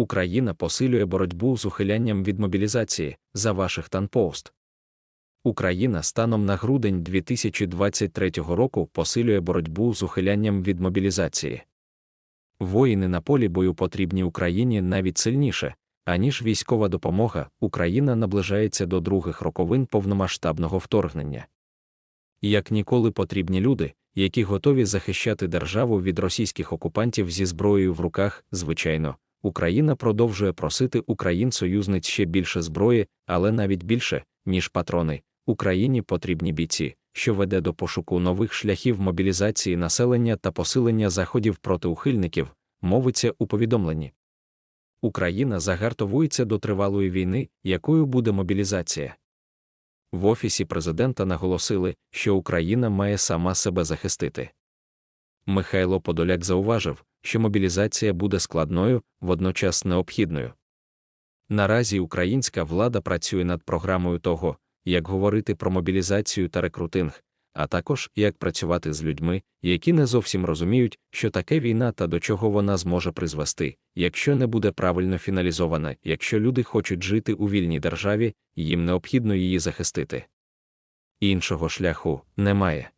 Україна посилює боротьбу з ухилянням від мобілізації за Вашингтон Пост. Україна станом на грудень 2023 року посилює боротьбу з ухилянням від мобілізації. Воїни на полі бою потрібні Україні навіть сильніше, аніж військова допомога, Україна наближається до других роковин повномасштабного вторгнення. Як ніколи потрібні люди, які готові захищати державу від російських окупантів зі зброєю в руках, звичайно, Україна продовжує просити Україн-союзниць ще більше зброї, але навіть більше, ніж патрони, Україні потрібні бійці, що веде до пошуку нових шляхів мобілізації населення та посилення заходів проти ухильників, мовиться у повідомленні. Україна загартовується до тривалої війни, якою буде мобілізація. В Офісі президента наголосили, що Україна має сама себе захистити. Михайло Подоляк зауважив, що мобілізація буде складною, водночас необхідною. Наразі українська влада працює над програмою того, як говорити про мобілізацію та рекрутинг, а також як працювати з людьми, які не зовсім розуміють, що таке війна та до чого вона зможе призвести, якщо не буде правильно фіналізована, якщо люди хочуть жити у вільній державі, їм необхідно її захистити. Іншого шляху немає.